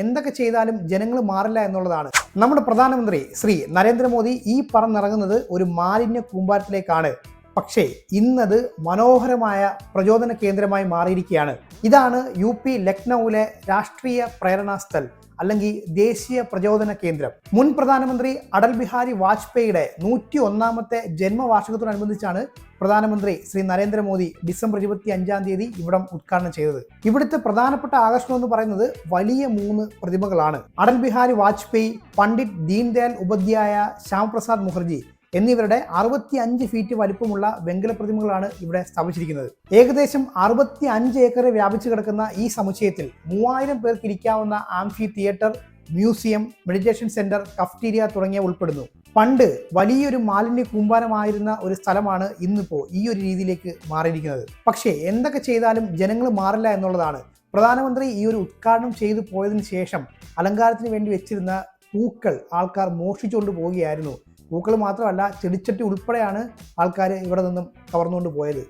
എന്തൊക്കെ ചെയ്താലും ജനങ്ങൾ മാറില്ല എന്നുള്ളതാണ്. നമ്മുടെ പ്രധാനമന്ത്രി ശ്രീ നരേന്ദ്രമോദി ഈ പറന്നിറങ്ങുന്നത് ഒരു മാലിന്യ കൂമ്പാരത്തിലേക്കാണ്. പക്ഷേ ഇന്നത് മനോഹരമായ പ്രചോദന കേന്ദ്രമായി മാറിയിരിക്കുകയാണ്. ഇതാണ് യു പി ലക്നൌവിലെ രാഷ്ട്രീയ പ്രേരണാസ്ഥൽ അല്ലെങ്കിൽ ദേശീയ പ്രചോദന കേന്ദ്രം. മുൻ പ്രധാനമന്ത്രി അടൽ ബിഹാരി വാജ്പേയിയുടെ നൂറ്റി ഒന്നാമത്തെ ജന്മവാർഷികത്തോടനുബന്ധിച്ചാണ് പ്രധാനമന്ത്രി ശ്രീ നരേന്ദ്രമോദി ഡിസംബർ ഇരുപത്തി അഞ്ചാം തീയതി ഇവിടം ഉദ്ഘാടനം ചെയ്തത്. ഇവിടുത്തെ പ്രധാനപ്പെട്ട ആകർഷണം എന്ന് പറയുന്നത് വലിയ മൂന്ന് പ്രതിമകളാണ്. അടൽ ബിഹാരി വാജ്പേയി പണ്ഡിറ്റ് ദീൻദയാൽ ഉപാധ്യായ ശ്യാമപ്രസാദ് മുഖർജി എന്നിവരുടെ അറുപത്തി അഞ്ച് ഫീറ്റ് വലിപ്പമുള്ള വെങ്കല പ്രതിമകളാണ് ഇവിടെ സ്ഥാപിച്ചിരിക്കുന്നത്. ഏകദേശം അറുപത്തി അഞ്ച് ഏക്കർ വ്യാപിച്ചു കിടക്കുന്ന ഈ സമുച്ചയത്തിൽ മൂവായിരം പേർക്ക് ഇരിക്കാവുന്ന amphitheatre museum meditation centre cafeteria തുടങ്ങിയ ഉൾപ്പെടുന്നു. പണ്ട് വലിയൊരു മാലിന്യ കൂമ്പാരമായിരുന്ന ഒരു സ്ഥലമാണ് ഇന്നിപ്പോ ഈ ഒരു രീതിയിലേക്ക് മാറിയിരിക്കുന്നത്. പക്ഷേ എന്തൊക്കെ ചെയ്താലും ജനങ്ങൾ മാറില്ല എന്നുള്ളതാണ്. പ്രധാനമന്ത്രി ഈ ഒരു ഉദ്ഘാടനം ചെയ്തു പോയതിനു ശേഷം അലങ്കാരത്തിന് വേണ്ടി വെച്ചിരുന്ന പൂക്കൾ ആൾക്കാർ മോഷ്ടിച്ചുകൊണ്ട് പോവുകയായിരുന്നു. പൂക്കൾ മാത്രമല്ല ചെടിച്ചട്ടി ഉൾപ്പെടെയാണ് ആൾക്കാർ ഇവിടെ നിന്നും കവർന്നുകൊണ്ട് പോയത്.